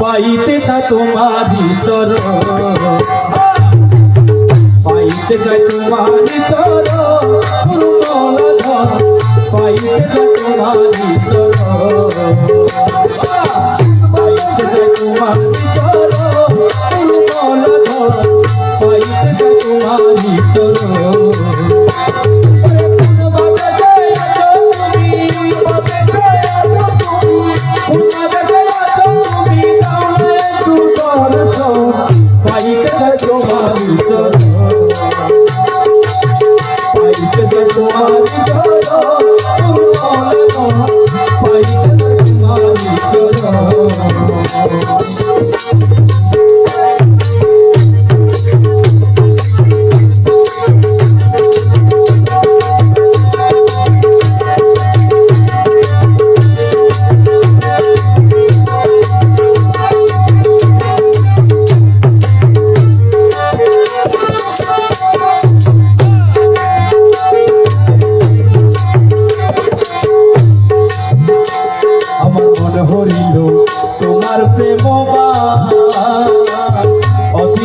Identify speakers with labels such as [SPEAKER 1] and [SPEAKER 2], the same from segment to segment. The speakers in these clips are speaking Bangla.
[SPEAKER 1] পাইতে চাই তোমারই চরণ। পাইতে চাই মৌলা ধর পাইতে চাই তোমারই চরণ। পাইতে চাই তোমারই চরণ গুরু পাইতে চাই তোমারই চরণ। পাইতে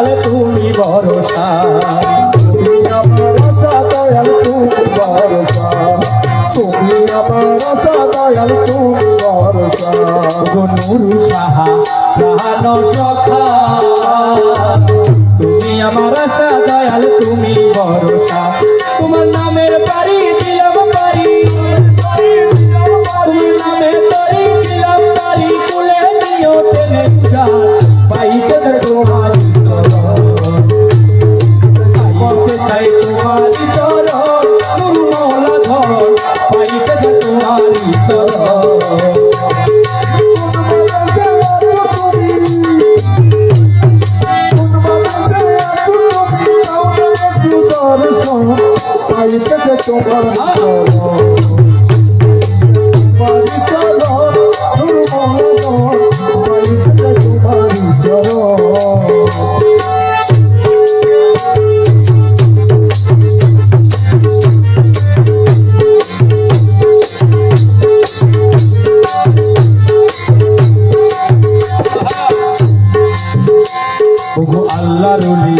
[SPEAKER 1] দয়াল তুমি ভরসা।
[SPEAKER 2] তুমি আমার আশা, দয়াল তুমি ভরসা। তুমি আমার আশা, দয়াল তুমি ভরসা।
[SPEAKER 1] গুরু সাহা প্রাণ সখা। তুমি আমার আশা, দয়াল তুমি ভরসা। তোমার নামের বাড়ি দিলাম বাড়ি পাইতে তোমার চরণ গুরু মৌলা পাইতে তোমার আল্লাহ রুলি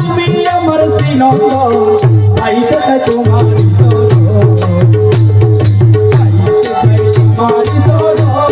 [SPEAKER 1] তুমি আমার শ্রীনন্দ আইতে চাই তোমার তোমার তোমার তোমার